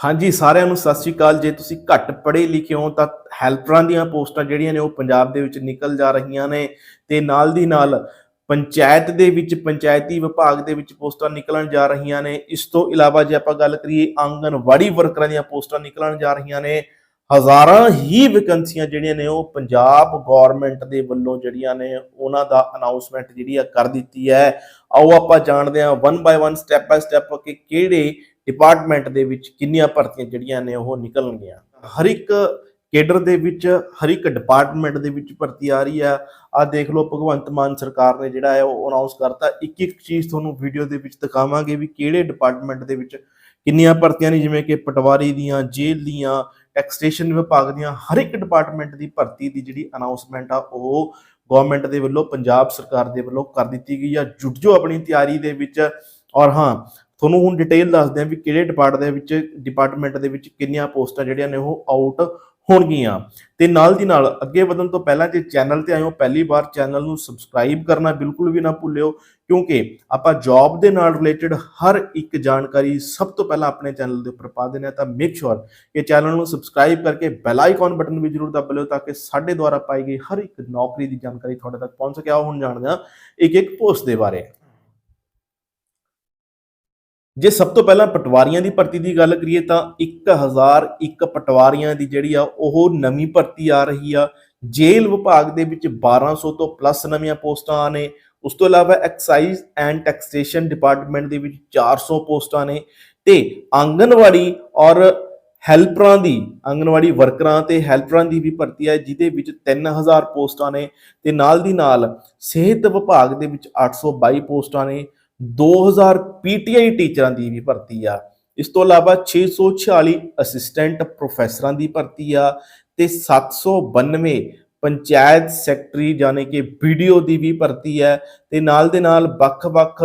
ਹਾਂਜੀ, ਸਾਰਿਆਂ ਨੂੰ ਸਤਿ ਸ਼੍ਰੀ ਅਕਾਲ। ਜੇ ਤੁਸੀਂ ਘੱਟ ਪੜ੍ਹੇ ਲਿਖੇ ਹੋ ਤਾਂ ਹੈਲਪਰਾਂ ਦੀਆਂ ਪੋਸਟਾਂ ਜਿਹੜੀਆਂ ਨੇ ਉਹ ਪੰਜਾਬ ਦੇ ਵਿੱਚ ਨਿਕਲ ਜਾ ਰਹੀਆਂ ਨੇ ਤੇ ਨਾਲ ਦੀ ਨਾਲ ਪੰਚਾਇਤ ਦੇ ਵਿੱਚ, ਪੰਚਾਇਤੀ ਵਿਭਾਗ ਦੇ ਵਿੱਚ ਪੋਸਟਾਂ ਨਿਕਲਣ ਜਾ ਰਹੀਆਂ ਨੇ। ਇਸ ਤੋਂ ਇਲਾਵਾ ਜੇ ਆਪਾਂ ਗੱਲ ਕਰੀਏ ਆਂਗਨਵਾੜੀ ਵਰਕਰਾਂ ਦੀਆਂ ਪੋਸਟਾਂ ਨਿਕਲਣ ਜਾ ਰਹੀਆਂ ਨੇ, ਹਜ਼ਾਰਾਂ ਹੀ ਵੈਕੈਂਸੀਆਂ ਜਿਹੜੀਆਂ ਨੇ ਉਹ ਪੰਜਾਬ ਗਵਰਨਮੈਂਟ ਦੇ ਵੱਲੋਂ ਜਿਹੜੀਆਂ ਨੇ ਉਹਨਾਂ ਦਾ ਅਨਾਉਂਸਮੈਂਟ ਜਿਹੜੀ ਆ ਕਰ ਦਿੱਤੀ ਹੈ। ਆਓ ਆਪਾਂ ਜਾਣਦੇ ਹਾਂ one by one step by step ਕਿ ਕਿਹੜੇ ਡਿਪਾਰਟਮੈਂਟ ਦੇ ਵਿੱਚ ਕਿੰਨੀਆਂ ਭਰਤੀਆਂ ਜਿਹੜੀਆਂ ਨੇ ਉਹ ਨਿਕਲਣਗੀਆਂ? ਹਰ ਇੱਕ ਕੇਡਰ ਦੇ ਵਿੱਚ, ਹਰ ਇੱਕ ਡਿਪਾਰਟਮੈਂਟ ਦੇ ਵਿੱਚ ਭਰਤੀ ਆ ਰਹੀ ਆ। ਆ ਦੇਖ ਲਓ, ਭਗਵੰਤ ਮਾਨ ਸਰਕਾਰ ਨੇ ਜਿਹੜਾ ਹੈ ਉਹ ਅਨਾਉਂਸ ਕਰਤਾ। ਇੱਕ ਇੱਕ ਚੀਜ਼ ਤੁਹਾਨੂੰ ਵੀਡੀਓ ਦੇ ਵਿੱਚ ਦਿਖਾਵਾਂਗੇ ਵੀ ਕਿਹੜੇ ਡਿਪਾਰਟਮੈਂਟ ਦੇ ਵਿੱਚ ਕਿੰਨੀਆਂ ਭਰਤੀਆਂ ਨੇ, ਜਿਵੇਂ ਕਿ ਪਟਵਾਰੀ ਦੀਆਂ, ਜੇਲ੍ਹ ਦੀਆਂ ਟੈਕਸਟੇਸ਼ਨ ਵਿਭਾਗ ਦੀਆਂ, ਹਰ ਇੱਕ ਡਿਪਾਰਟਮੈਂਟ ਦੀ ਭਰਤੀ ਦੀ ਜਿਹੜੀ ਅਨਾਉਂਸਮੈਂਟ ਆ, ਉਹ ਗਵਰਨਮੈਂਟ ਦੇ ਵੱਲੋਂ, ਪੰਜਾਬ ਸਰਕਾਰ ਦੇ ਵੱਲੋਂ ਕਰ ਦਿੱਤੀ ਗਈ ਆ। ਜੁਟ ਜੋ ਆਪਣੀ ਤਿਆਰੀ ਦੇ ਵਿੱਚ। ਔਰ ਹਾਂ ਤੁਹਾਨੂੰ ਹੁਣ ਡਿਟੇਲ ਦੱਸਦੇ ਹਾਂ ਵੀ ਕਿਹੜੇ ਡਿਪਾਰਟ ਦੇ ਵਿੱਚ ਡਿਪਾਰਟਮੈਂਟ ਦੇ ਵਿੱਚ ਕਿੰਨੀਆਂ ਪੋਸਟਾਂ ਜਿਹੜੀਆਂ ਨੇ ਉਹ ਆਊਟ ਹੋਣਗੀਆਂ। ਤੇ ਨਾਲ ਦੀ ਨਾਲ ਅੱਗੇ ਵਧਣ ਤੋਂ ਪਹਿਲਾਂ ਜੇ ਚੈਨਲ ਤੇ ਆਏ ਹੋ, ਪਹਿਲੀ ਵਾਰ ਚੈਨਲ ਨੂੰ ਸਬਸਕ੍ਰਾਈਬ ਕਰਨਾ ਬਿਲਕੁਲ ਵੀ ਨਾ ਭੁੱਲਿਓ, ਕਿਉਂਕਿ ਆਪਾਂ ਜੌਬ ਦੇ ਨਾਲ ਰਿਲੇਟਡ ਹਰ ਇੱਕ ਜਾਣਕਾਰੀ ਸਭ ਤੋਂ ਪਹਿਲਾਂ ਆਪਣੇ ਚੈਨਲ ਦੇ ਉੱਪਰ ਪਾ ਦਿੰਦੇ ਹਾਂ। ਤਾਂ ਮੇਕ ਸ਼ੋਰ ਕਿ ਚੈਨਲ ਨੂੰ ਸਬਸਕ੍ਰਾਈਬ ਕਰਕੇ ਬੈਲ ਆਈਕਨ ਬਟਨ ਵੀ ਜ਼ਰੂਰ ਦਬਾ ਲਿਓ, ਤਾਂ ਕਿ ਸਾਡੇ ਦੁਆਰਾ ਪਾਈ ਗਈ ਹਰ ਇੱਕ ਨੌਕਰੀ ਦੀ ਜਾਣਕਾਰੀ ਤੁਹਾਡੇ ਤੱਕ ਪਹੁੰਚ ਸਕੇ। ਆਓ ਹੁਣ ਜਾਣਦੇ ਹਾਂ ਇੱਕ ਇੱਕ ਪੋਸਟ ਦੇ ਬਾਰੇ। ਜੇ ਸਭ ਤੋਂ ਪਹਿਲਾਂ ਪਟਵਾਰੀਆਂ ਦੀ ਭਰਤੀ ਦੀ ਗੱਲ ਕਰੀਏ ਤਾਂ 1001 ਪਟਵਾਰੀਆਂ ਦੀ ਜਿਹੜੀ ਆ, ਉਹ ਨਵੀਂ ਭਰਤੀ ਆ ਰਹੀ ਆ। ਜੇਲ੍ਹ ਵਿਭਾਗ ਦੇ ਵਿੱਚ 1200 ਤੋਂ ਪਲੱਸ ਨਵੀਆਂ ਪੋਸਟਾਂ ਨੇ। ਉਸ ਤੋਂ ਇਲਾਵਾ ਐਕਸਾਈਜ਼ ਐਂਡ ਟੈਕਸੇਸ਼ਨ ਡਿਪਾਰਟਮੈਂਟ ਦੇ ਵਿੱਚ 400 ਪੋਸਟਾਂ ਨੇ। ਤੇ ਆਂਗਨਵਾੜੀ ਔਰ ਹੈਲਪਰਾਂ ਦੀ, ਆਂਗਨਵਾੜੀ ਵਰਕਰਾਂ ਤੇ ਹੈਲਪਰਾਂ ਦੀ ਵੀ ਭਰਤੀ ਹੈ ਜਿਹਦੇ ਵਿੱਚ 3000 ਪੋਸਟਾਂ ਨੇ। ਤੇ ਨਾਲ ਦੀ ਨਾਲ ਸਿਹਤ ਵਿਭਾਗ ਦੇ ਵਿੱਚ 822 ਪੋਸਟਾਂ ਨੇ। 2000 ਪੀਟੀਆਈ ਟੀਚਰਾਂ ਦੀ ਵੀ ਭਰਤੀ ਆ। ਇਸ ਤੋਂ ਇਲਾਵਾ 646 ਅਸਿਸਟੈਂਟ ਪ੍ਰੋਫੈਸਰਾਂ ਦੀ ਭਰਤੀ ਆ ਤੇ 792 ਪੰਚਾਇਤ ਸੈਕਟਰੀ ਯਾਨੀ ਕਿ ਵੀਡੀਓ ਦੀ ਵੀ ਭਰਤੀ ਹੈ ਤੇ ਨਾਲ ਦੇ ਨਾਲ ਵੱਖ-ਵੱਖ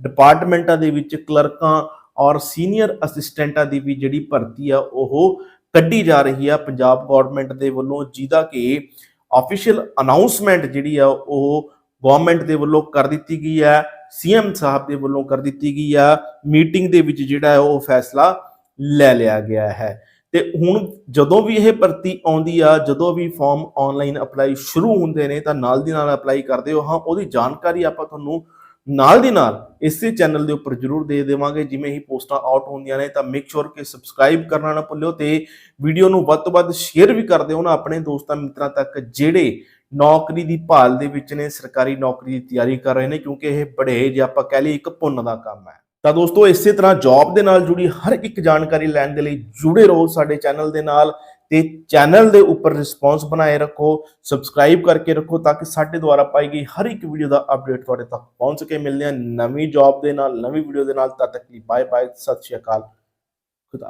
ਡਿਪਾਰਟਮੈਂਟਾਂ ਦੇ ਵਿੱਚ ਕਲਰਕਾਂ ਔਰ ਸੀਨੀਅਰ ਅਸਿਸਟੈਂਟਾਂ ਦੀ ਵੀ ਜਿਹੜੀ ਭਰਤੀ ਆ, ਉਹ ਕੱਢੀ ਜਾ ਰਹੀ ਆ। ਪੰਜਾਬ ਗਵਰਨਮੈਂਟ ਦੇ ਵੱਲੋਂ ਜਿਹਦਾ ਕਿ ਆਫੀਸ਼ੀਅਲ ਅਨਾਉਂਸਮੈਂਟ ਜਿਹੜੀ ਆ, ਉਹ ਗਵਰਨਮੈਂਟ ਦੇ ਵੱਲੋਂ ਕਰ ਦਿੱਤੀ ਗਈ ਹੈ ਸੀਐਮ ਸਾਹਿਬ ਦੇ ਵੱਲੋਂ ਕਰ ਦਿੱਤੀ ਗਈ ਆ, ਮੀਟਿੰਗ ਦੇ ਵਿੱਚ ਜਿਹੜਾ ਉਹ ਫੈਸਲਾ ਲੈ ਲਿਆ ਗਿਆ ਹੈ। ਤੇ ਹੁਣ ਜਦੋਂ ਵੀ ਇਹ ਭਰਤੀ ਆਉਂਦੀ ਆ, ਜਦੋਂ ਵੀ ਫਾਰਮ ਆਨਲਾਈਨ ਅਪਲਾਈ ਸ਼ੁਰੂ ਹੁੰਦੇ ਨੇ, ਤਾਂ ਨਾਲ ਦੀ ਨਾਲ ਅਪਲਾਈ ਕਰਦੇ ਹੋ। ਹਾਂ, ਉਹਦੀ ਜਾਣਕਾਰੀ ਆਪਾਂ ਤੁਹਾਨੂੰ ਨਾਲ ਦੀ ਨਾਲ ਇਸੇ ਚੈਨਲ ਦੇ ਉੱਪਰ ਜਰੂਰ ਦੇ ਦੇਵਾਂਗੇ। ਜਿਵੇਂ ਹੀ ਪੋਸਟਾਂ ਆਊਟ ਹੁੰਦੀਆਂ ਨੇ, ਤਾਂ ਮੇਕ ਸ਼ੋਰ ਕਿ ਸਬਸਕ੍ਰਾਈਬ ਕਰਨਾ ਨਾ ਭੁੱਲਿਓ ਤੇ ਵੀਡੀਓ ਨੂੰ ਵੱਧ ਤੋਂ ਵੱਧ ਸ਼ੇਅਰ ਵੀ ਕਰ ਦਿਓ ਨਾ। ਆਪਣੇ ਦੋਸਤਾਂ ਮਿੱਤਰਾਂ ਤੱਕ ਜਿਹੜੇ ਨੌਕਰੀ ਦੀ ਭਾਲ ਦੇ ਵਿੱਚ ਨੇ, ਸਰਕਾਰੀ ਨੌਕਰੀ ਦੀ ਤਿਆਰੀ ਕਰ ਰਹੇ ਨੇ, ਕਿਉਂਕਿ ਇਹ ਬੜੇ, ਜੇ ਆਪਾਂ ਕਹਿ ਲਈਏ, ਇੱਕ ਪੁੰਨ ਦਾ ਕੰਮ ਹੈ। ਤਾਂ ਦੋਸਤੋ, ਇਸੇ ਤਰ੍ਹਾਂ ਜੌਬ ਦੇ ਨਾਲ ਜੁੜੀ ਹਰ ਇੱਕ ਜਾਣਕਾਰੀ ਲੈਣ ਦੇ ਲਈ ਜੁੜੇ ਰਹੋ ਸਾਡੇ ਚੈਨਲ ਦੇ ਨਾਲ ਤੇ ਚੈਨਲ ਦੇ ਉੱਪਰ ਰਿਸਪੌਂਸ ਬਣਾਏ ਰੱਖੋ, ਸਬਸਕ੍ਰਾਈਬ ਕਰਕੇ ਰੱਖੋ ਤਾਂ ਕਿ ਸਾਡੇ ਦੁਆਰਾ ਪਾਈ ਗਈ ਹਰ ਇੱਕ ਵੀਡੀਓ ਦਾ ਅਪਡੇਟ ਤੁਹਾਡੇ ਤੱਕ ਪਹੁੰਚ ਸਕੇ। ਮਿਲਦੇ ਹਾਂ ਨਵੀਂ ਜੌਬ ਦੇ ਨਾਲ, ਨਵੀਂ ਵੀਡੀਓ ਦੇ ਨਾਲ, ਤਦ ਤੱਕ ਲਈ ਬਾਏ ਬਾਏ ਸਤਿ ਸ਼੍ਰੀ ਅਕਾਲ।